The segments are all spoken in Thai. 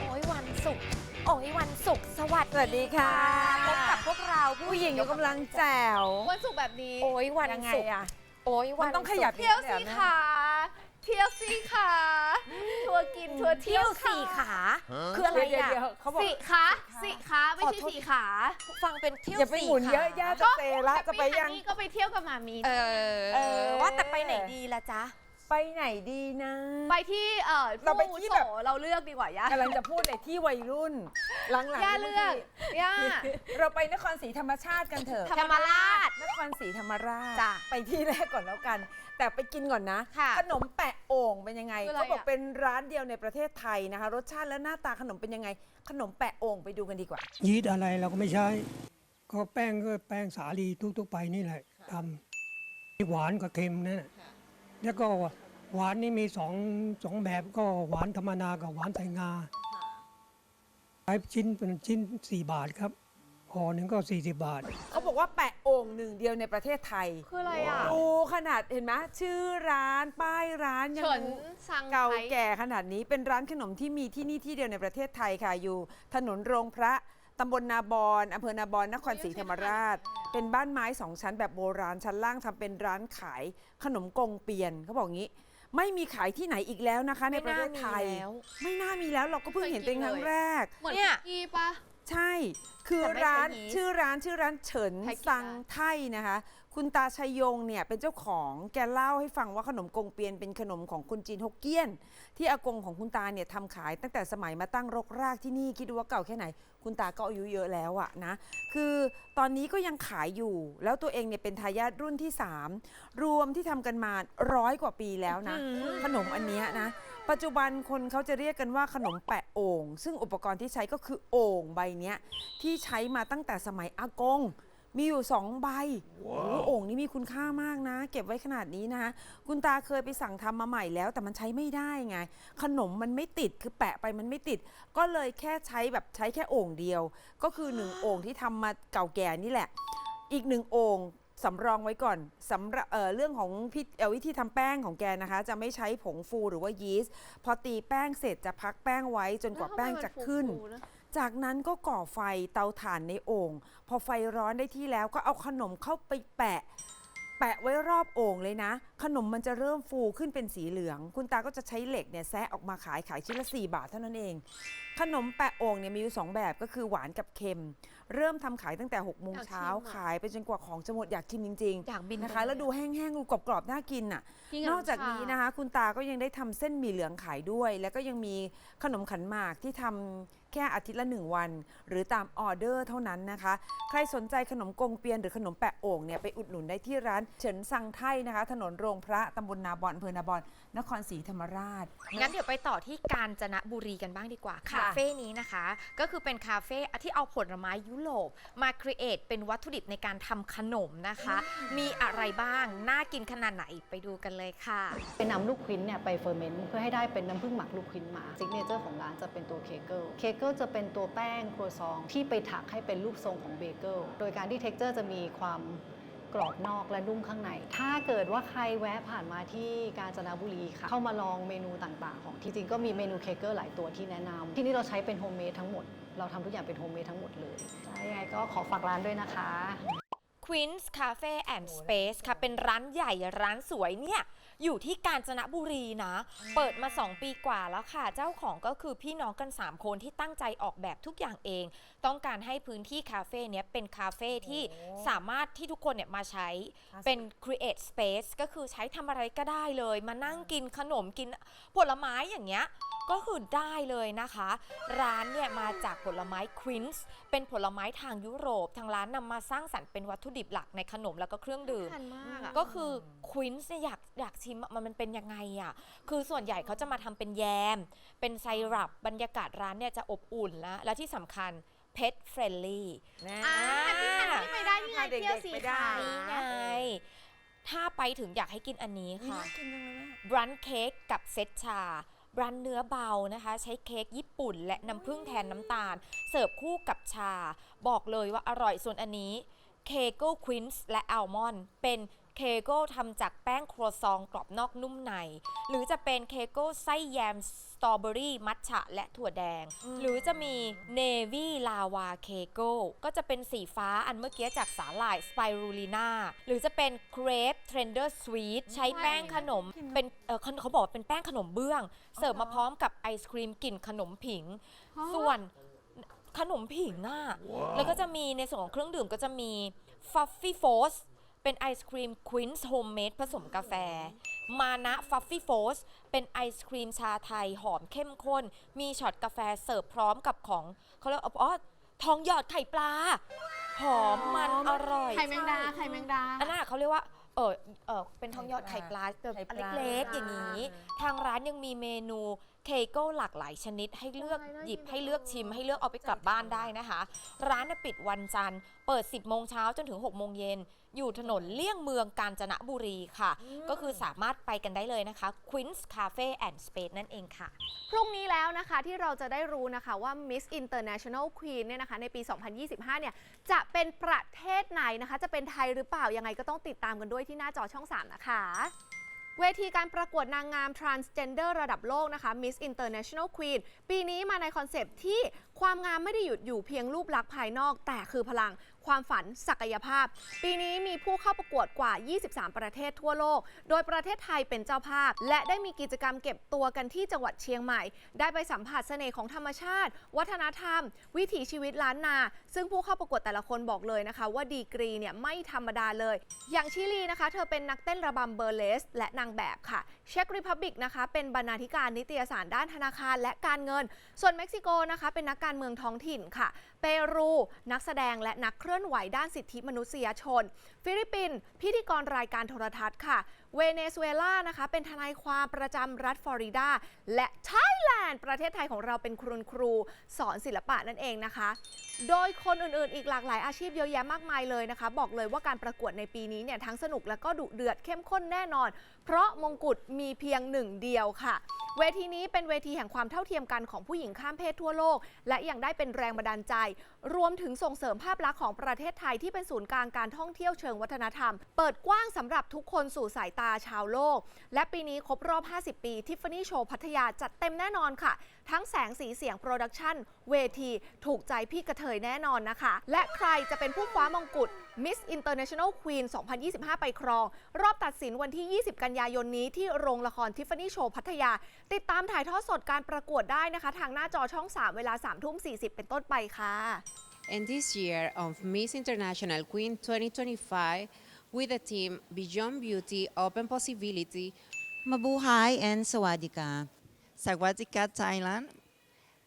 โอ้ยวันศุกร์โอ้ยวัน วัสสวัสดีค่ะ พบกับพวกเราผู้หญิงอยู่กำลังแจ๋ว วันศุกร์แบบนี้ โอ้ยวันยังไงศุกร์อะ โอ้ยมัวันนต้องขยับ ศุกร์เที่ยวอีสี่กแล้วนะขาเที่ยวสี่ขาทัวร์กินทัวร์เที่เที่ยยววสี่ขาคืออะไรเดี๋ยวอะ เดี๋ยวเขาบอกสี่ขาสี่ขาไม่ขอใช่โทษ สี่ขาฟังเป็นเที่ยวอย่าไปสี่หมุนขาเยอะย่าจะเซละจะไปยัง นี่ก็ไปเที่ยวกับหมามี เออเออ ว่าแต่ไปไหนดีล่ะจ๊ะ ไปไหนดีนะ ไปที่เอ่อเราไปผู้ที่โสแบบเราเลือกดีกว่าย่ากำลังจะพูดในที่วัยรุ่น หลังๆย่าเลือกย่า เราไปนครศรีธรรมชาติกันเถอะ ธรรมราช นครศรีธรรมราช จ้ะไปที่แรกก่อนแล้วกัน แต่ไปกินก่อนนะ ค่ะขนมแปะโอ่งเป็นยังไงคืออะไรเขาบอกอะ เป็นร้านเดียวในประเทศไทยนะคะ รสชาติและหน้าตาขนมเป็นยังไง ขนมแปะโอ่งไปดูกันดีกว่า ยีสต์อะไรเราก็ไม่ใช้ ก็แป้งก็แป้งสาลีทุกๆไปนี่แหละทำหวานกับเค็มนั่นน่ะแล้วก็ หวานนี่มีสองสองแบบก็หวานธรรมดากับหวานใส่งาขายชิ้นเป็นชิ้น 4 บาทครับห่อหนึ่งก็ 40 บาท เขาบอกว่าแปะโอ่งหนึ่งเดียวในประเทศไทย คืออะไรอะ ดูขนาดเห็นไหมชื่อร้านป้ายร้านยังเฉินซังเก่าไทยแก่ขนาดนี้เป็นร้านขนมที่มีที่นี่ที่เดียวในประเทศไทยค่ะอยู่ ถนนโรงพระตำบลนาบอนอำเภอนาบอนนครศรีธรรมราช เป็นบ้านไม้สองชั้นแบบโบราณชั้นล่างทำเป็นร้านขายขนมกงเปียนเขาบอกงี้ ไม่มีขายที่ไหนอีกแล้วนะคะ ในประเทศไทยไม่น่ามีแล้วไม่น่ามีแล้วเราก็เพิ่งเห็นเป็นครั้งแรก เหมือนเนี่ย พี่ปะ ใช่ คือแต่ไม่ใช่ร้านยีสต์ชื่อร้านชื่อร้านเฉินไทยกีฬา ซังไทยนะคะ คุณตาชัยยงเนี่ยเป็นเจ้าของแกเล่าให้ฟังว่าขนมกงเปียนเป็นขนมของคนจีนฮกเกี้ยน ที่อากงของคุณตาเนี่ยทำขายตั้งแต่สมัยมาตั้งรกรากที่นี่คิดดูว่าเก่าแค่ไหน คุณตาก็อายุเยอะแล้วอะนะ คือตอนนี้ก็ยังขายอยู่ แล้วตัวเองเนี่ยเป็นทายาทรุ่นที่ 3 รวมที่ทำกันมาร้อยกว่าปีแล้วนะ ขนมอันเนี้ยนะ ปัจจุบันคนเขาจะเรียกกันว่าขนมแปะโอ่งซึ่งอุปกรณ์ที่ใช้ก็คือโอ่งใบเนี้ยที่ใช้มาตั้งแต่สมัยอากง มีอยู่สองใบโอ้โหโอ่งนี่มีคุณค่ามากนะ เก็บไว้ขนาดนี้นะคะคุณตาเคยไปสั่งทำมาใหม่แล้ว แต่มันใช้ไม่ได้ไง ขนมมันไม่ติดคือแปะไปมันไม่ติด ก็เลยแค่ใช้แบบใช้แค่โอ่งเดียว ก็คือหนึ่งโอ่งที่ทำมาเก่าแก่นี่แหละ อีกหนึ่งโอ่ง สำรองไว้ก่อนสำหรับเอ่อเรื่องของพิเอ่อวิธีทำแป้งของแกนะคะ จะไม่ใช้ผงฟูหรือว่ายีสต์พอตีแป้งเสร็จจะพักแป้งไว้จนกว่าแป้งจะขึ้น จากนั้นก็ก่อไฟเตาถ่านในโอ่งพอไฟร้อนได้ที่แล้วก็เอาขนมเข้าไปแปะ แปะไว้รอบโอ่งเลยนะ ขนมมันจะเริ่มฟูขึ้นเป็นสีเหลือง คุณตาก็จะใช้เหล็กเนี่ยแซะออกมาขายขายชิ้นละ 4 บาทเท่านั้นเอง ขนมแปะโอ่งเนี่ยมีอยู่ 2 แบบก็คือหวานกับเค็ม เริ่มทำขายตั้งแต่6โมงเช้าอยากชิมอะขายไปจนกว่าของจะหมดอยากชิมจริงอยากบินๆนะคะ แล้วดูแห้งๆดูกรอบๆน่ากินอะกินอกจากนี้นะคะ คุณตาก็ยังได้ทำเส้นหมี่เหลืองขายด้วย แล้วก็ยังมีขนมขันหมากที่ทำ แค่อาทิตย์ละหนึ่งวัน หรือตามออเดอร์เท่านั้นนะคะ ใครสนใจขนมกงเปียนหรือขนมแปะโอ่งเนี่ยไปอุดหนุนได้ที่ร้านเฉินซังไทยนะคะ ถนนโรงพระตำบลนาบอนอำเภอนาบอนนครศรีธรรมราช งั้นเดี๋ยวไปต่อที่กาญจนบุรีกันบ้างดีกว่า ค่ะ คาเฟ่นี้นะคะ ก็คือเป็นคาเฟ่ที่เอาผลไม้ยุโรปมาครีเอทเป็นวัตถุดิบในการทำขนมนะคะ มีอะไรบ้าง น่ากินขนาดไหนไปดูกันเลยค่ะเป็นนำลูกควินเนี่ยไปเฟอร์เมนต์เพื่อให้ได้เป็นน้ำผึ้งหมักลูกควินมาซิกเนเจอร์ของร้านจะเป็นตัวเคเกิลเคเกิลจะเป็นตัวแป้งครัวซองที่ไปถักให้เป็นรูปทรงของเบเกิลโดยการที่เท็กเจอร์จะมีความกรอบนอกและนุ่มข้างใน ถ้าเกิดว่าใครแวะผ่านมาที่กาญจนบุรีค่ะ เข้ามาลองเมนูต่างๆ ของที่จริงก็มีเมนูเคเกอร์หลายตัวที่แนะนำ ที่นี่เราใช้เป็นโฮมเมดทั้งหมด เราทำทุกอย่างเป็นโฮมเมดทั้งหมดเลยยังไงก็ขอฝากร้านด้วยนะคะ Queen's Cafe and Space ค่ะ เป็นร้านใหญ่ร้านสวยเนี่ย อยู่ที่กาญจนบุรีนะ เปิดมา 2 ปีกว่าแล้วค่ะ เจ้าของก็คือพี่น้องกัน 3 คนที่ตั้งใจออกแบบทุกอย่างเอง ต้องการให้พื้นที่คาเฟ่เนี้ยเป็นคาเฟ่ที่สามารถที่ทุกคนเนี่ยมาใช้เป็น create space ก็คือใช้ทำอะไรก็ได้เลย มานั่งกินขนมกินผลไม้อย่างเงี้ย ก็คือได้เลยนะคะ ร้านเนี่ยมาจากผลไม้ควินส์เป็นผลไม้ทางยุโรป ทางร้านนำมาสร้างสรรค์เป็นวัตถุดิบหลักในขนมแล้วก็เครื่องดื่มทันมากอะ ก็คือควินส์เนี่ยอยากอยากชิมอะมันมันเป็นยังไงอะ คือส่วนใหญ่เขาจะมาทำเป็นแยม เป็นไซรัปบรรยากาศร้านเนี่ยจะอบอุ่นแล้ว และที่สำคัญ pet friendly นะ อ่าที่ทำที่ไปได้นี่ไงพาเด็กๆเที่ยวสีไปได้ ขานี่ไง ถ้าไปถึงอยากให้กินอันนี้อุ๊ยค่ะ น่ากินจังเลยแม่ บรันเค้กกับเซตชาบ รันเนื้อเบานะคะ ใช้เค้กญี่ปุ่น และน้ำผึ้งแทนน้ำตาล เสิร์ฟคู่กับชา บอกเลยว่าอร่อยส่วนอันนี้เคโก้ควินส์และอัลมอนด์เป็น เคโก้ทำจากแป้งครัวซองกรอบนอกนุ่มใน หรือจะเป็นเคโก้ไส้แยมสตรอเบอรี่มัทฉะและถั่วแดง หรือจะมีเนวี่ลาวาเคโก้ก็จะเป็นสีฟ้าอันเมื่อกี้จากสาหร่ายสไปรูลิน่าหรือจะเป็นเครปเทรนเดอร์สวีทใช้แป้งขนมเป็นเออเขาเขาบอกว่าเป็นแป้งขนมเบื้อง เสิร์ฟมาพร้อมกับไอศครีมกลิ่นขนมผิง ส่วนขนมผิงน่ะ แล้วก็จะมีในส่วนของเครื่องดื่มก็จะมีฟัฟฟี่โฟส เป็นไอศครีมควินส์โฮมเมดผสมกาแฟ มานะฟัฟฟี่โฟสเป็นไอศครีมชาไทยหอมเข้มข้น มีช็อตกาแฟเสิร์ฟพร้อมกับของเขาเรียกว่าอ๋อทองหยอดไข่ปลา หอมมันอร่อยไข่แมงดาไข่แมงดา อันนั้นอะเขาเรียกว่าเออเออเป็นทองหยอดไข่ปลาแบบไข่อันปลาเล็กๆอย่างนี้ ทางร้านยังมีเมนู เคโก้หลากหลายชนิดให้เลือกโอ้ยน่าหยิบกินให้เลือกชิม ให้เลือกเอาไปกลับบ้านได้นะคะ ร้านน่ะปิดวันจันทร์ เปิด 10 โมงเช้าจนถึง 6 โมงเย็น อยู่ถนนเลี่ยงเมืองกาญจนบุรีค่ะ ก็คือสามารถไปกันได้เลยนะคะ Queen's Cafe and Space นั่นเองค่ะ พรุ่งนี้แล้วนะคะที่เราจะได้รู้นะคะว่า Miss International Queen เนี่ยนะคะในปี 2025 เนี่ยจะเป็นประเทศไหนนะคะ จะเป็นไทยหรือเปล่ายังไงก็ต้องติดตามกันด้วยที่หน้าจอช่อง 3 นะคะ เวทีการประกวดนางงาม transgender ระดับโลกนะคะ Miss International Queen ปีนี้มาในคอนเซปที่ความงามไม่ได้หยุดอยู่เพียงรูปลักษณ์ภายนอก แต่คือพลัง ความฝันศักยภาพ ปีนี้มีผู้เข้าประกวดกว่า 23 ประเทศทั่วโลก โดยประเทศไทยเป็นเจ้าภาพ และได้มีกิจกรรมเก็บตัวกันที่จังหวัดเชียงใหม่ ได้ไปสัมผัสเสน่ห์ของธรรมชาติ วัฒนธรรม วิถีชีวิตล้านนา ซึ่งผู้เข้าประกวดแต่ละคนบอกเลยนะคะ ว่าดีกรีเนี่ยไม่ธรรมดาเลย อย่างชิลีนะคะ เธอเป็นนักเต้นระบำเบอร์เลส และนางแบบค่ะ เช็กริพับบิกนะคะ เป็นบรรณาธิการนิตยสารด้านธนาคารและการเงิน ส่วนเม็กซิโกนะคะ เป็นนักการเมืองท้องถิ่นค่ะ เปรู นักแสดงและนักเคลื่อนไหวด้านสิทธิมนุษยชน ฟิลิปปินส์พิธีกรรายการโทรทัศน์ค่ะ เวเนซุเอลานะคะเป็นทนายความประจำรัฐฟลอริดา และไทยแลนด์ ประเทศไทยของเราเป็นครูครู สอนศิลปะนั่นเองนะคะ โดยคนอื่นๆ อีกหลากหลายอาชีพเยอะแยะมากมายเลยนะคะ บอกเลยว่าการประกวดในปีนี้เนี่ยทั้งสนุกและก็ดุเดือดเข้มข้นแน่นอน เพราะมงกุฎมีเพียงหนึ่งเดียวค่ะเวทีนี้เป็นเวทีแห่งความเท่าเทียมกันของผู้หญิงข้ามเพศทั่วโลก และยังได้เป็นแรงบันดาลใจ รวมถึงส่งเสริมภาพลักษณ์ของประเทศไทยที่เป็นศูนย์กลางการท่องเที่ยวเชิงวัฒนธรรม เปิดกว้างสำหรับทุกคนสู่สายตาชาวโลก และปีนี้ครบรอบ 50 ปีทิฟฟานี่โชว์พัทยาจัดเต็มแน่นอนค่ะ ทั้งแสงสีเสียงโปรดักชันเวที ถูกใจพี่กระเทยแน่นอนนะคะ และใครจะเป็นผู้คว้ามงกุฎ Miss International Queen 2025 ไปครอง รอบตัดสินวันที่ 20 กันยายนนี้ที่โรงละครทิฟฟานี่โชว์พัทยา ติดตามถ่ายทอดสดการประกวดได้นะคะ ทางหน้าจอช่อง 3 เวลา3ทุ่ม40 เป็นต้นไปค่ะ And this year of Miss International Queen 2025, with the team Beyond Beauty Open Possibility, Mabuhay and Sawadika. Sawadika, Thailand.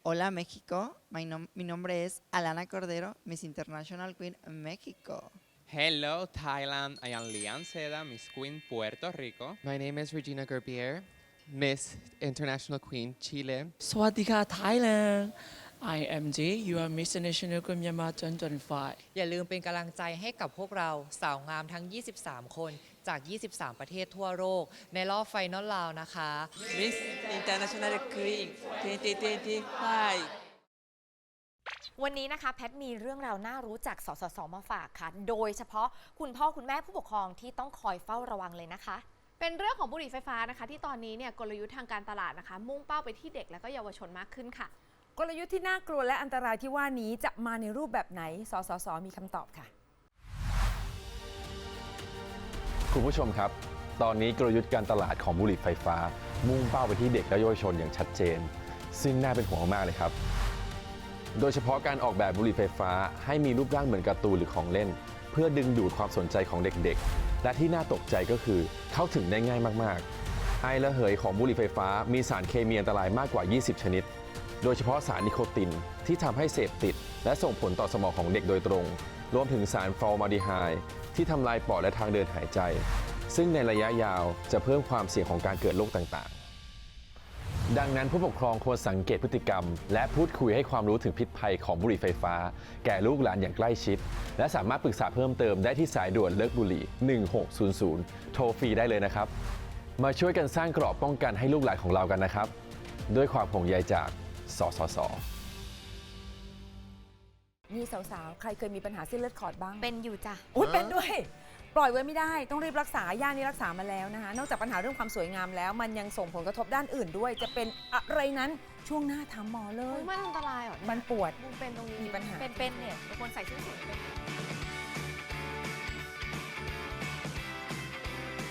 Hola, México. My nom- mi nombre es Alana Cordero, Miss International Queen México. Hello, Thailand. I am Lian Seda, Miss Queen Puerto Rico. My name is Regina Gerbier, Miss International Queen Chile. Swadika Thailand I am J you are Miss International Queen Myanmar 2025อย่าลืมเป็นกำลังใจให้กับพวกเราสาวงามทั้ง 23 คน จาก 23 ประเทศทั่วโลกในรอบไฟนอลลาวนะคะ Miss International Queen 2025วันนี้นะคะแพทมีเรื่องราวน่ารู้จากสสสมาฝากค่ะ โดยเฉพาะคุณพ่อคุณแม่ผู้ปกครองที่ต้องคอยเฝ้าระวังเลยนะคะ เป็นเรื่องของบุหรี่ไฟฟ้านะคะ ที่ตอนนี้เนี่ยกลยุทธ์ทางการตลาดนะคะ มุ่งเป้าไปที่เด็กและก็เยาวชนมากขึ้นค่ะ กลยุทธ์ที่น่ากลัวและอันตรายที่ว่านี้จะมาในรูปแบบไหนสสสมีคำตอบค่ะ คุณผู้ชมครับ ตอนนี้กลยุทธ์การตลาดของบุหรี่ไฟฟ้า มุ่งเป้าไปที่เด็กและเยาวชนอย่างชัดเจน ซึ่งน่าเป็นห่วงมากเลยครับ โดยเฉพาะการออกแบบบุหรี่ไฟฟ้า ให้มีรูปร่างเหมือนการ์ตูนหรือของเล่น เพื่อดึงดูดความสนใจของเด็กๆ และที่น่าตกใจก็คือเข้าถึงได้ง่ายมากๆ ไอระเหยของบุหรี่ไฟฟ้า มีสารเคมีอันตรายมากกว่า 20 ชนิด โดยเฉพาะสารนิโคตินที่ทำให้เสพติด และส่งผลต่อสมองของเด็กโดยตรง รวมถึงสารฟอร์มาลดีไฮด์ ที่ทำลายปอดและทางเดินหายใจ ซึ่งในระยะยาวจะเพิ่มความเสี่ยงของการเกิดโรคต่างๆ ดังนั้นผู้ปกครองควรสังเกตพฤติกรรม และพูดคุยให้ความรู้ถึงพิษภัยของบุหรี่ไฟฟ้า แก่ลูกหลานอย่างใกล้ชิด และสามารถปรึกษาเพิ่มเติมได้ที่สายด่วนเลิกบุหรี่ 1600 โทรฟรีได้เลยนะครับ มาช่วยกันสร้างกรอบป้องกันให้ลูกหลานของเรากันนะครับ ด้วยความห่วงใยจากสสส นี่สาวๆ ใครเคยมีปัญหาเส้นเลือดขอดบ้างเป็นอยู่จ้ะ อุ้ยเป็นด้วย ปล่อยไว้ไม่ได้ต้องรีบรักษาย่านี่รักษามาแล้วนะคะ นอกจากปัญหาเรื่องความสวยงามแล้ว มันยังส่งผลกระทบด้านอื่นด้วย จะเป็นอะไรนั้นช่วงหน้าถามหมอเลย มันอันตรายเหรอเนี่ยมันปวดมุมเป็นตรงนี้มีปัญหา เป็นๆเนี่ยบางคนใส่ชุดสวยเป็น